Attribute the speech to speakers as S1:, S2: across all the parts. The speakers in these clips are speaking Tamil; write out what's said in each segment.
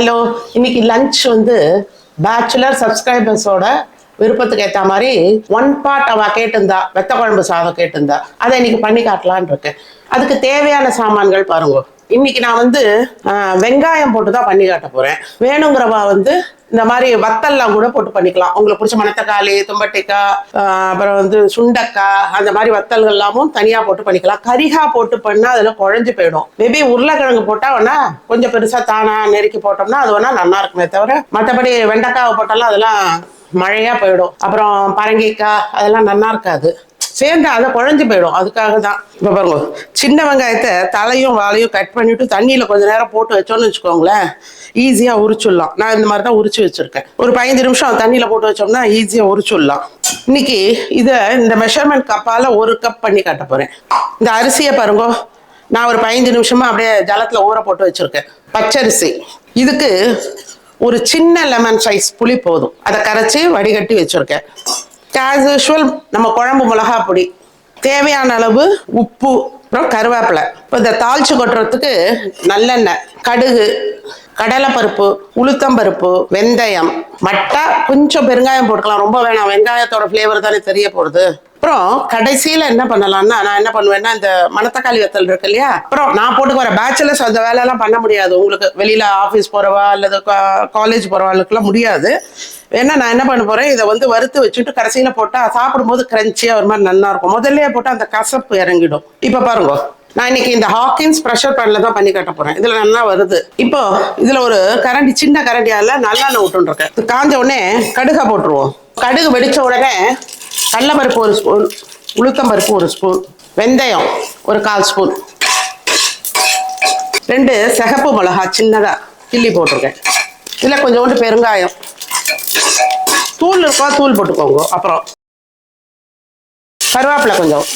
S1: ஹலோ இன்னைக்கு லஞ்ச் வந்து பேச்சுலர் சப்ஸ்கிரைபர்ஸோட விருப்பத்துக்கு ஏற்ற மாதிரி ஒன் பார்ட் அவ கேட்டிருந்தா வெத்த குழம்பு சாதம் கேட்டிருந்தா அதை இன்னைக்கு பண்ணி காட்டலான் இருக்கேன். அதுக்கு தேவையான சாமான்கள் பாருங்க. இன்னைக்கு நான் வந்து வெங்காயம் போட்டு தான் பண்ணி காட்ட போறேன். வேணுங்கிறவா வந்து இந்த மாதிரி வத்தல்லாம் கூட போட்டு பண்ணிக்கலாம். உங்களுக்கு பிடிச்ச மணத்தக்காளி தும்பட்டிக்காய் அப்புறம் வந்து சுண்டக்காய் அந்த மாதிரி வத்தல்கள் எல்லாமும் தனியா போட்டு பண்ணிக்கலாம். கரிகா போட்டு பண்ணா அதுல குழஞ்சு போயிடும். மேபி உருளைக்கிழங்கு போட்டா வேணா கொஞ்சம் பெருசா தானா நெருக்கி போட்டோம்னா அது வேணா நல்லா இருக்குமே தவிர மற்றபடி வெண்டைக்காவை போட்டாலும் அதெல்லாம் மழையா போயிடும். அப்புறம் பரங்கிக்காய் அதெல்லாம் நல்லா இருக்காது. சேர்ந்து அதை குழஞ்சி போயிடும். அதுக்காக தான் இப்போ பாருங்க சின்ன வெங்காயத்தை தலையும் வாழையும் கட் பண்ணிட்டு தண்ணியில் கொஞ்ச நேரம் போட்டு வச்சோன்னு வச்சுக்கோங்களேன் ஈஸியாக உரிச்சுடலாம். நான் இந்த மாதிரி தான் உரிச்சு வச்சுருக்கேன். ஒரு பதினஞ்சு நிமிஷம் தண்ணியில் போட்டு வச்சோம்னா ஈஸியாக உரிச்சுடலாம். இன்னைக்கு இதை இந்த மெஷர்மெண்ட் கப்பால் ஒரு கப் பண்ணி காட்ட போகிறேன் இந்த அரிசியை பாருங்க நான் ஒரு பதினஞ்சு நிமிஷமாக அப்படியே ஜலத்தில் ஊற போட்டு வச்சுருக்கேன். பச்சரிசி. இதுக்கு ஒரு சின்ன லெமன் சைஸ் புளி போதும். அதை கரைச்சி வடிகட்டி வச்சுருக்கேன். ஆஸ் யூஷுவல் நம்ம குழம்பு மிளகா பொடி தேவையான அளவு உப்பு அப்புறம் கருவேப்பிலை. இப்போ இந்த தாளித்து கொட்டுறதுக்கு நல்லெண்ணெய் கடுகு கடலைப்பருப்பு உளுத்தம்பருப்பு வெந்தயம் மட்டை கொஞ்சம் பெருங்காயம் போட்டுக்கலாம். ரொம்ப வேணாம். வெங்காயத்தோட ஃப்ளேவர் தானே தெரிய போகிறது அப்புறம் கடைசியில் என்ன பண்ணலாம்னா நான் என்ன பண்ணுவேன்னா இந்த மணத்தக்காளி வத்தல் இருக்கு இல்லையா? அப்புறம் நான் போட்டு வர பேச்சுலர்ஸ் அந்த வேலையெல்லாம் பண்ண முடியாது. உங்களுக்கு வெளியில் ஆஃபீஸ் போகிறவா அல்லது காலேஜ் போகிறவாளுக்குலாம் முடியாது. வேணா நான் என்ன பண்ண போறேன் இதை வந்து வறுத்து வச்சுட்டு கடைசியில் போட்டால் சாப்பிடும்போது கிரன்ச்சியாக ஒரு மாதிரி நல்லா இருக்கும். முதல்லயே போட்டால் அந்த கசப்பு இறங்கிடும். இப்போ பாருங்க. நான் இன்னைக்கு இந்த ஹாக்கின்ஸ் ப்ரெஷர் பேனில் தான் பண்ணி கட்ட போறேன். இதுல நல்லா வருது. இப்போ இதுல ஒரு கரண்டி சின்ன கரண்டியால நல்லா விட்டுருக்கேன் இது காஞ்ச உடனே கடுகை போட்டுருவோம். கடுகு வெடிச்ச உடனே கடலைப்பருப்பு ஒரு ஸ்பூன் உளுத்தம்பருப்பு ஒரு ஸ்பூன் வெந்தயம் ஒரு கால் ஸ்பூன் ரெண்டு சிகப்பு மிளகா சின்னதா கிள்ளி போட்டிருக்கேன். இதில் கொஞ்சோண்டு பெருங்காயம். தூள் இருக்கா தூள் போட்டுக்கோங்க. அப்புறம் கருவேப்பிலை கொஞ்சம்.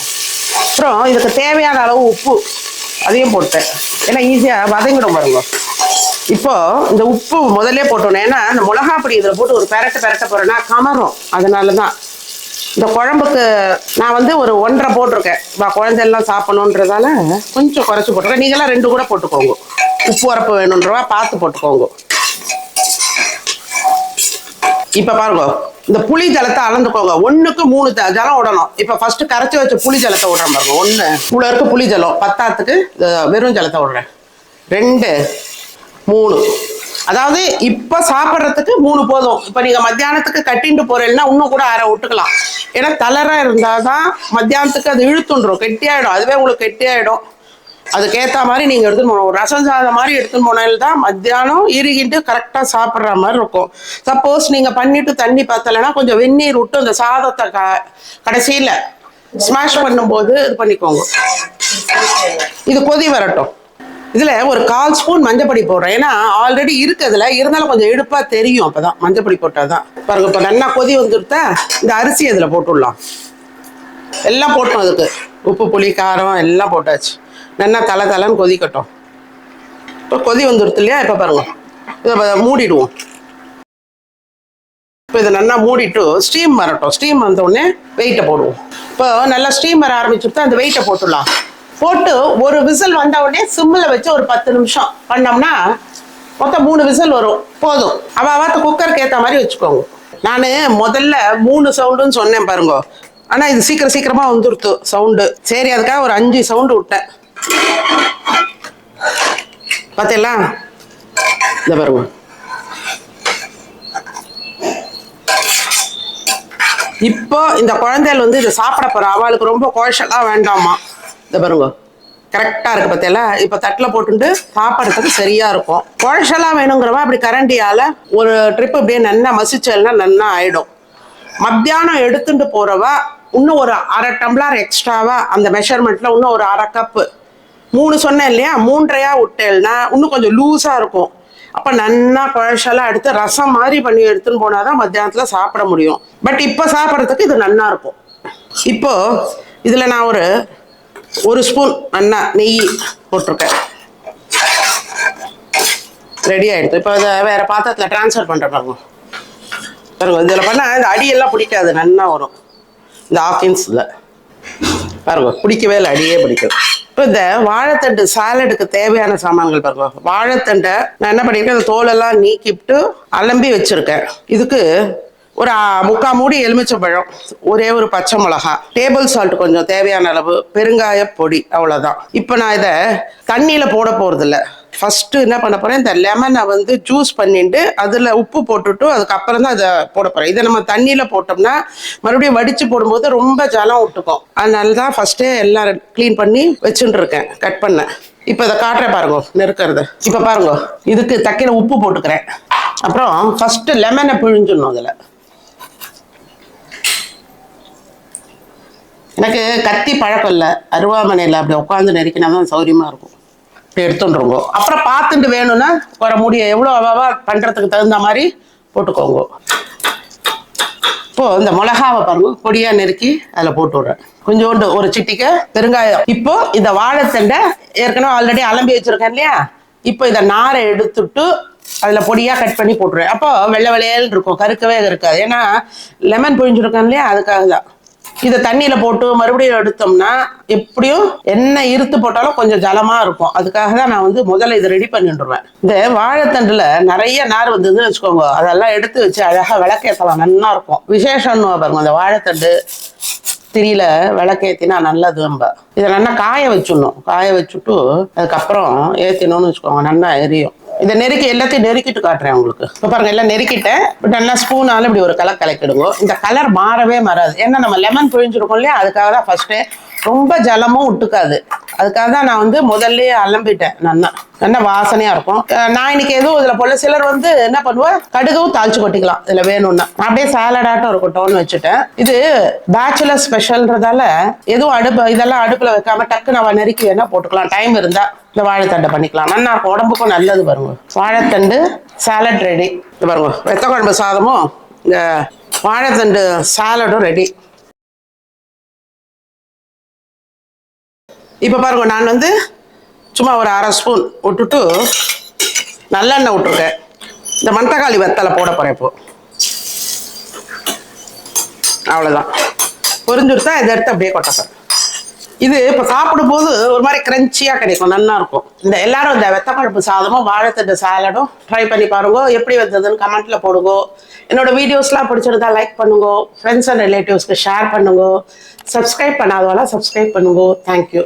S1: அப்புறம் இதுக்கு தேவையான அளவு உப்பு அதையும் போட்டேன். ஏன்னா ஈஸியாக வதங்கிடும் பாருங்க. இப்போ இந்த உப்பு முதல்ல போட்டோன்னே ஏன்னா இந்த மிளகா பொடி இதில் போட்டு ஒரு பெரட்ட பெரட்ட போகிறேன்னா கமரும். அதனால தான் இந்த குழம்புக்கு நான் வந்து ஒரு ஒன்றரை போட்டிருக்கேன். வா குழந்தையெல்லாம் சாப்பிடணுன்றதால கொஞ்சம் குறைச்சி போட்டிருக்கேன். நீங்களாம் ரெண்டு கூட போட்டுக்கோங்க. உப்பு உரப்பு வேணுன்றவா பார்த்து போட்டுக்கோங்க. இப்போ பாருங்க. இந்த புளி ஜலத்தை அளந்துக்கோங்க. ஒண்ணுக்கு மூணு ஜலம் விடணும் இப்ப ஃபர்ஸ்ட் கரைச்சி வச்ச புளி ஜலத்தை விடுறேன் பாருங்க. ஒண்ணு இவ்வளோ இருக்க புளி ஜலம். பத்தாத்துக்கு வெறும் ஜலத்தை விடுறேன் ரெண்டு மூணு. அதாவது இப்ப சாப்பிட்றதுக்கு மூணு போதும். இப்ப நீங்க மத்தியானத்துக்கு கட்டிட்டு போறீங்கன்னா இன்னும் கூட அரை விட்டுக்கலாம். ஏன்னா தளரா இருந்தாதான் மத்தியானத்துக்கு அது இழுத்துன்றோம் கெட்டியாயிடும். அதுவே உங்களுக்கு கெட்டியாயிடும். அதுக்கேற்ற மாதிரி நீங்கள் எடுத்துன்னு போகணும். ஒரு ரசம் சாதம் மாதிரி எடுத்துன்னு போனால் தான் மத்தியானம் இறுகிட்டு கரெக்டாக சாப்பிட்ற மாதிரி இருக்கும். சப்போஸ் நீங்கள் பண்ணிட்டு தண்ணி பத்தலைன்னா கொஞ்சம் வெந்நீர் விட்டு அந்த சாதத்தை க கடைசியில் ஸ்மாஷ் பண்ணும்போது இது பண்ணிக்கோங்க. இது கொதி வரட்டும். இதில் ஒரு கால் ஸ்பூன் மஞ்சப்பொடி போடுறேன். ஏன்னா ஆல்ரெடி இருக்குதுல இருந்தாலும் கொஞ்சம் இடுப்பாக தெரியும் அப்போ தான் மஞ்சப்பொடி போட்டால் தான் பாருங்க இப்போ நல்லா கொதி வந்துருத்தா இந்த அரிசி அதில் போட்டுடலாம். எல்லாம் போட்டோம் அதுக்கு. உப்பு புளி காரம் எல்லாம் போட்டாச்சு. நல்லா தலை தலைன்னு கொதிக்கட்டும் இப்போ கொதி வந்துடுது இல்லையா? இப்போ பாருங்க. இதை மூடிடுவோம். இப்போ இதை நல்லா மூடிட்டு ஸ்டீம் வரட்டும். ஸ்டீம் வந்தோடனே வெயிட்டை போடுவோம். இப்போ நல்லா ஸ்டீம் வர ஆரம்பிச்சுட்டு அந்த வெயிட்டை போட்டுடலாம். போட்டு ஒரு விசில் வந்த உடனே சிம்மில் வச்சு ஒரு பத்து நிமிஷம் பண்ணோம்னா மொத்தம் மூணு விசில் வரும். போதும். அவள் அவத்த குக்கருக்கு ஏற்ற மாதிரி வச்சுக்கோங்க. நான் முதல்ல மூணு சவுண்டுன்னு சொன்னேன் பாருங்க. ஆனால் இது சீக்கிரம் சீக்கிரமாக வந்துருத்து சவுண்டு சரி அதுக்காக ஒரு அஞ்சு சவுண்டு விட்டேன். பார்த்தீங்களா இந்த பாருங்க. இப்போ இந்த குழந்தைகள் வந்து இதை சாப்பிட போற. அவளுக்கு ரொம்ப குழச்செல்லாம் வேண்டாமா? இந்த பாருங்க. கரெக்டாக இருக்கு பார்த்தீங்களா இப்போ தட்டில் போட்டுட்டு சாப்பிட்றதுக்கு சரியா இருக்கும். குழச்செல்லாம் வேணுங்கிறவா அப்படி கரண்டியால் ஒரு ட்ரிப் அப்படியே நல்லா மசிச்சல்னா நல்லா ஆயிடும். மத்தியானம் எடுத்துட்டு போறவா இன்னும் ஒரு அரை டம்ளர் எக்ஸ்ட்ராவா அந்த மெஷர்மெண்ட்ல இன்னும் ஒரு அரை கப்பு மூணு சொன்னேன் இல்லையா? மூன்றையா விட்டேன்னா இன்னும் கொஞ்சம் லூஸாக இருக்கும். அப்போ நன்னா குழச்செல்லாம் எடுத்து ரசம் மாதிரி பண்ணி எடுத்துன்னு போனாதான் மத்தியானத்தில் சாப்பிட முடியும். பட் இப்போ சாப்பிட்றதுக்கு இது நன்னா இருக்கும். இப்போ இதில் நான் ஒரு ஒரு ஸ்பூன் நன்னா நெய் போட்டிருக்கேன். ரெடி ஆகிடுது இப்போ அதை வேற பாத்திரத்தில் ட்ரான்ஸ்ஃபர் பண்ணுறேன் பாருங்க. பாருங்க இதில் பண்ணால் இந்த அடியெல்லாம் பிடிக்காது நன்னா வரும். இந்த ஆஃபின்ஸில் பாருங்க பிடிக்கவே இல்லை அடியே பிடிக்கும் இப்போ இந்த வாழைத்தண்டு சாலடுக்கு தேவையான சாமான்கள் பாருங்க. வாழைத்தண்டை நான் என்ன பண்ணியிருக்கேன்? அந்த தோலெல்லாம் நீக்கிவிட்டு அலம்பி வச்சுருக்கேன். இதுக்கு ஒரு முக்கால் மூடி எலுமிச்சம்பழம் ஒரே ஒரு பச்சை மிளகா டேபிள் சால்ட் கொஞ்சம் தேவையான அளவு பெருங்காய பொடி அவ்வளோதான் இப்போ நான் இதை தண்ணியில் போட போகிறதில்ல ஃபஸ்ட்டு என்ன பண்ண போகிறேன் இந்த லெமனை வந்து ஜூஸ் பண்ணிட்டு அதில் உப்பு போட்டுட்டு அதுக்கப்புறம் தான் இதை போட போகிறேன் இதை நம்ம தண்ணியில் போட்டோம்னா மறுபடியும் வடித்து போடும்போது ரொம்ப ஜலம் விட்டுக்கும் அதனால தான் ஃபஸ்ட்டே எல்லாம் க்ளீன் பண்ணி வச்சுட்டு இருக்கேன் கட் பண்ணேன் இப்போ இதை காட்டுறேன் பாருங்க நெருக்கிறது. இப்போ பாருங்க இதுக்கு தக்கையில் உப்பு போட்டுக்கிறேன். அப்புறம் ஃபஸ்ட்டு லெமனை பிழிஞ்சிடணும் அதில். எனக்கு கத்தி பழக்கம் இல்லை. அருவாமனையில் அப்படி உட்காந்து நெருக்கினா தான் சௌரியமாக இருக்கும். இப்படி எடுத்துட்டுருங்கோ அப்புறம் பார்த்துட்டு வேணும்னா வர முடிய எவ்வளோ அவாவா பண்ணுறதுக்கு தகுந்த மாதிரி போட்டுக்கோங்க. இப்போ இந்த மிளகாவை பாருங்க பொடியாக நெருக்கி அதில் போட்டு விடுறேன். கொஞ்சோண்டு ஒரு சிட்டிக்க பெருங்காயம். இப்போ இந்த வாழைத்தண்டை ஏற்கனவே ஆல்ரெடி அலம்பி வச்சுருக்கேன் இல்லையா? இப்போ இதை நாரை எடுத்துட்டு அதில் பொடியாக கட் பண்ணி போட்டுருவேன் அப்போ வெள்ளை வெள்ளையல் இருக்கும். கருக்கவே இருக்காது ஏன்னா லெமன் புழிஞ்சிருக்கேன் இல்லையா? அதுக்காக தான் இதை தண்ணியில் போட்டு மறுபடியும் எடுத்தோம்னா எப்படியும் என்ன இருத்து போட்டாலும் கொஞ்சம் ஜலமா இருக்கும். அதுக்காக தான் நான் வந்து முதல்ல இதை ரெடி பண்ணிட்டுருவேன் இந்த வாழைத்தண்டுல நிறைய நார் வந்ததுன்னு வச்சுக்கோங்க. அதெல்லாம் எடுத்து வச்சு அழகாக விளக்கேற்றலாம் நல்லா இருக்கும். விசேஷம்னு பாருங்க அந்த வாழைத்தண்டு திரியில விளக்கேற்றினா நல்லது நம்ம. இதை நல்லா காய வச்சுடணும். காய வச்சுட்டு அதுக்கப்புறம் ஏற்றினோன்னு வச்சுக்கோங்க நல்லா எரியும். இதை நெருக்கி எல்லாத்தையும் நெருக்கிட்டு காட்டுறேன் உங்களுக்கு. இப்போ பாருங்க எல்லாம் நெருக்கிட்டேன். நல்லா ஸ்பூனால இப்படி ஒரு கலர் கலக்கிடுங்க. இந்த கலர் மாறவே மாறாது. ஏன்னா நம்ம லெமன் புழிஞ்சிருக்கோம் இல்லையா? அதுக்காக தான் ஃபர்ஸ்ட்டு ரொம்ப ஜலமும் விட்டுக்காது அதுக்காக தான் நான் வந்து முதல்ல அலம்பிட்டேன். நல்லா நல்லா வாசனையா இருக்கும். நான் இன்னைக்கு எதுவும் இதுல போல சிலர் வந்து என்ன பண்ணுவேன் கடுகவும் தாளிச்சு கொட்டிக்கலாம். இதுல வேணும்னா. அப்படியே சாலடாட்டம் இருக்கட்டும்னு வச்சுட்டேன். இது பேச்சுலர் ஸ்பெஷல்ன்றதால எதுவும் அடுப்பு இதெல்லாம் அடுப்புல வைக்காம டக்கு நம்ம நெருக்கி வேணா போட்டுக்கலாம். டைம் இருந்தா இந்த வாழைத்தண்டை பண்ணிக்கலாம். நல்லா உடம்புக்கும் நல்லது பாருங்க. வாழைத்தண்டு சாலட் ரெடி இது பாருங்க. வெத்த குழம்பு சாதமும் இந்த வாழைத்தண்டு சாலடும் ரெடி இப்போ பாருங்கள் நான் வந்து சும்மா ஒரு அரை ஸ்பூன் விட்டுட்டு நல்லெண்ணெய் விட்டுருக்கேன். இந்த மணத்தக்காளி வெத்தலை போட போகிறேன் இப்போது அவ்வளோதான் பொரிஞ்சுடுத்தா இதை எடுத்து அப்படியே கொட்டப்பேன் இது இப்போ சாப்பிடும்போது ஒரு மாதிரி கிரன்ச்சியாக கிடைக்கும் நல்லா இருக்கும். இந்த எல்லாரும் இந்த வெத்தப்பழப்பு சாதமும் வாழைத்தண்டு சாலடும் ட்ரை பண்ணி பாருங்க எப்படி வந்ததுன்னு கமெண்ட்டில் போடுங்க. என்னோட வீடியோஸ்லாம் பிடிச்சிருந்தா லைக் பண்ணுங்க ஃப்ரெண்ட்ஸ் அண்ட் ரிலேட்டிவ்ஸ்க்கு ஷேர் பண்ணுங்க. சப்ஸ்கிரைப் பண்ணாதவெல்லாம் சப்ஸ்கிரைப் பண்ணுங்க. Thank you